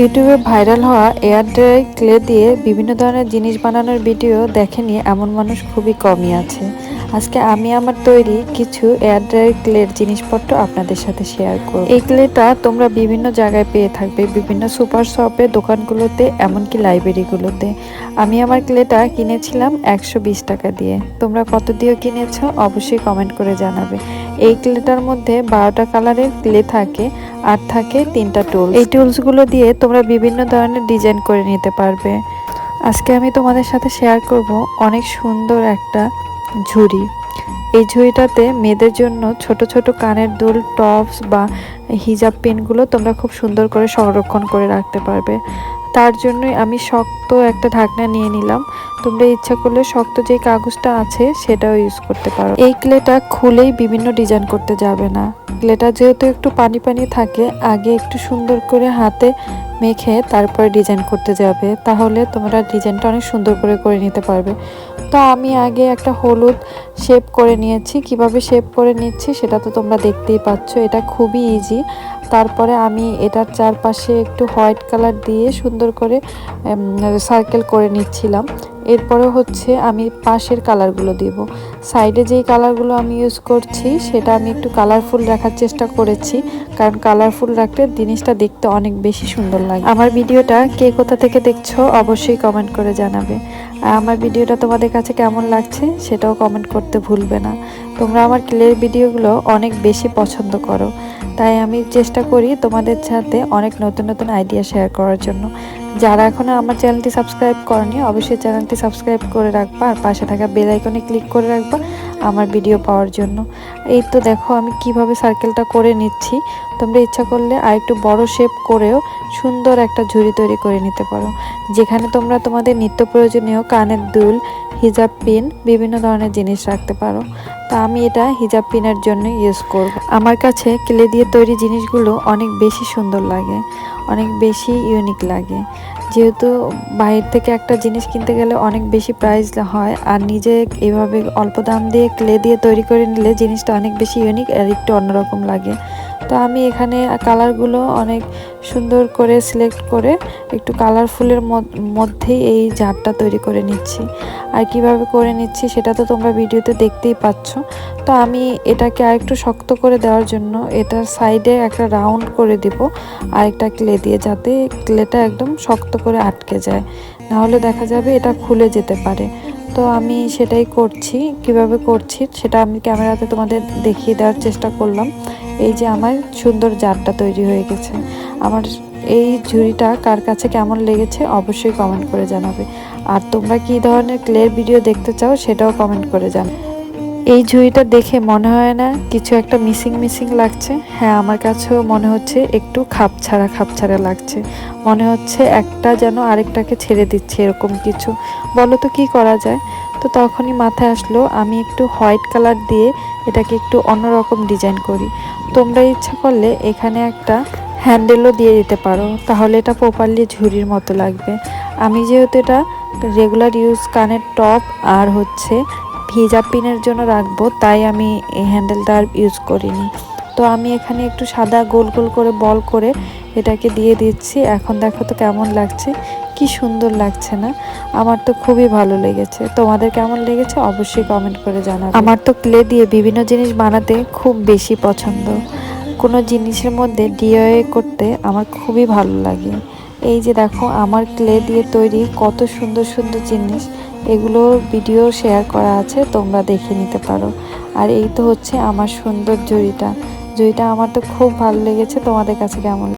ইউটিউবে ভাইরাল হওয়া air dry clay দিয়ে বিভিন্ন ধরনের জিনিস বানানোর ভিডিও দেখেনি এমন মানুষ খুবই কমই আছে। আজকে আমি আমার তৈরি কিছু এয়ার ড্রাই ক্লের জিনিসপত্র আপনাদের সাথে শেয়ার করব। এই ক্লেটা তোমরা বিভিন্ন জায়গায় পেয়ে থাকবে, বিভিন্ন সুপার শপে, দোকানগুলোতে, এমনকি লাইব্রেরিগুলোতে। আমি আমার ক্লেটা কিনেছিলাম একশো বিশ টাকা দিয়ে। তোমরা কত দিয়ে কিনেছো অবশ্যই কমেন্ট করে জানাবে। এই ক্লেটার মধ্যে বারোটা কালারের ক্লে থাকে, আর থাকে তিনটা টুল এই টুলসগুলো দিয়ে তোমরা বিভিন্ন ধরনের ডিজাইন করে নিতে পারবে। আজকে আমি তোমাদের সাথে শেয়ার করব অনেক সুন্দর একটা ঝুড়ি। এই ঝুড়িটাতে মেয়েদের জন্য ছোট ছোট কানের দুল, টপস বা হিজাব পিনগুলো তোমরা খুব সুন্দর করে সংরক্ষণ করে রাখতে পারবে। তার জন্যই আমি শক্ত একটা ঢাকনা নিয়ে নিলাম। তোমরা ইচ্ছা করলে শক্ত যে কাগজটা আছে সেটাও ইউজ করতে পারো। এই ক্লেটা খুলেই বিভিন্ন ডিজাইন করতে যাবে না। ক্লেটা যেহেতু একটু পানি পানি থাকে, আগে একটু সুন্দর করে হাতে মেখে তারপরে ডিজাইন করতে যাবে। তাহলে তোমরা ডিজাইনটা অনেক সুন্দর করে করে নিতে পারবে। তো আমি আগে একটা হলুদ শেপ করে নিয়েছি। কীভাবে শেপ করে নিচ্ছি সেটা তো তোমরা দেখতেই পাচ্ছ। এটা খুবই ইজি তারপরে আমি এটার চারপাশে একটু হোয়াইট কালার দিয়ে সুন্দর করে সার্কেল করে নিচ্ছিলাম। এরপরে হচ্ছে আমি পাশের কালারগুলো দিব। সাইডে যেই কালারগুলো আমি ইউজ করছি, সেটা আমি একটু কালারফুল রাখার চেষ্টা করেছি। কারণ কালারফুল রাখলে জিনিসটা দেখতে অনেক বেশি সুন্দর লাগে। আমার ভিডিওটা কে কোথা থেকে দেখছ অবশ্যই কমেন্ট করে জানাবে। আর আমার ভিডিওটা তোমাদের কাছে কেমন লাগছে সেটাও কমেন্ট করতে ভুলবে না। তোমরা আমার ক্লের ভিডিওগুলো অনেক বেশি পছন্দ করো। তাই আমি চেষ্টা করি তোমাদের সাথে অনেক নতুন নতুন আইডিয়া শেয়ার করার জন্য। যারা এখনও আমার চ্যানেলটি সাবস্ক্রাইব করেনি, অবশ্যই চ্যানেলটি সাবস্ক্রাইব করে রাখবা আর পাশে থাকা বেল আইকনে ক্লিক করে রাখবা আমার ভিডিও পাওয়ার জন্য। এই তো দেখো আমি কীভাবে সার্কেলটা করে নিচ্ছি। তোমরা ইচ্ছা করলে আর একটু বড় শেপ করেও সুন্দর একটা ঝুড়ি তৈরি করে নিতে পারো। যেখানে তোমরা তোমাদের নিত্য প্রয়োজনীয় কানের দুল হিজাব পিন বিভিন্ন ধরনের জিনিস রাখতে পারো। তা আমি এটা হিজাব পিনের জন্য ইউজ করব। আমার কাছে ক্লে দিয়ে তৈরি জিনিসগুলো অনেক বেশি সুন্দর লাগে, অনেক বেশি ইউনিক লাগে। যেহেতু বাইরে থেকে একটা জিনিস কিনতে গেলে অনেক বেশি প্রাইস হয়, আর নিজে এভাবে অল্প দাম দিয়ে ক্লে দিয়ে তৈরি করে নিলে জিনিসটা অনেক বেশি ইউনিক আর একটু অন্যরকম লাগে। তো আমি এখানে কালারগুলো অনেক সুন্দর করে সিলেক্ট করে একটু কালারফুলের মধ্যেই এই জারটা তৈরি করে নিচ্ছি। আর কীভাবে করে নিচ্ছি সেটা তো তোমরা ভিডিওতে দেখতেই পাচ্ছ। তো আমি এটাকে আরেকটু শক্ত করে দেওয়ার জন্য এটার সাইডে একটা রাউন্ড করে দিব আরেকটা ক্লে দিয়ে যাতে ক্লেটা একদম শক্ত করে আটকে যায়। নাহলে দেখা যাবে এটা খুলে যেতে পারে। তো আমি সেটাই করছি, কীভাবে করছি সেটা আমি ক্যামেরাতে তোমাদের দেখিয়ে দেওয়ার চেষ্টা করলাম। এই যে আমার সুন্দর জারটা তৈরি হয়ে গেছে। আমার এই ঝুড়িটা কার কাছে কেমন লেগেছে অবশ্যই কমেন্ট করে জানাবে। আর তোমরা কি ধরনের ক্লের ভিডিও দেখতে চাও সেটাও কমেন্ট করে জানাবে। এই ঝুড়িটা দেখে মনে হয় না কিছু একটা মিসিং মিসিং লাগছে। হ্যাঁ আমার কাছেও মনে হচ্ছে একটু খাপ ছাড়া খাপ ছাড়া লাগছে। মনে হচ্ছে একটা যেন আরেকটাকে ছেড়ে দিচ্ছে এরকম কিছু। বলো তো কী করা যায়? তো তখনই মাথায় আসলো আমি একটু হোয়াইট কালার দিয়ে এটাকে একটু অন্যরকম ডিজাইন করি। তোমরা ইচ্ছা করলে এখানে একটা হ্যান্ডেলও দিয়ে দিতে পারো। তাহলে এটা প্রপারলি ঝুড়ির মতো লাগবে। আমি যেহেতু এটা রেগুলার ইউজ কানের টপ আর হচ্ছে ভিজা পিনের জন্য রাখব, তাই আমি এই হ্যান্ডেলটা আর ইউজ করিনি। তো আমি এখানে একটু সাদা গোল গোল করে বল করে এটাকে দিয়ে দিচ্ছি। এখন দেখো তো কেমন লাগছে, কি সুন্দর লাগছে না? আমার তো খুবই ভালো লেগেছে। তোমাদের কেমন লেগেছে অবশ্যই কমেন্ট করে জানাবে। আমার তো ক্লে দিয়ে বিভিন্ন জিনিস বানাতে খুব বেশি পছন্দ। কোনো জিনিসের মধ্যে ডিআইএ করতে আমার খুবই ভালো লাগে। এই যে দেখো, আমার ক্লে দিয়ে তৈরি কত সুন্দর সুন্দর জিনিস। এগুলো ভিডিও শেয়ার করা আছে, তোমরা দেখে নিতে পারো। আর এই তো হচ্ছে আমার সুন্দর জড়িটা। জড়িটা আমার তো খুব ভালো লেগেছে, তোমাদের কাছে কেমন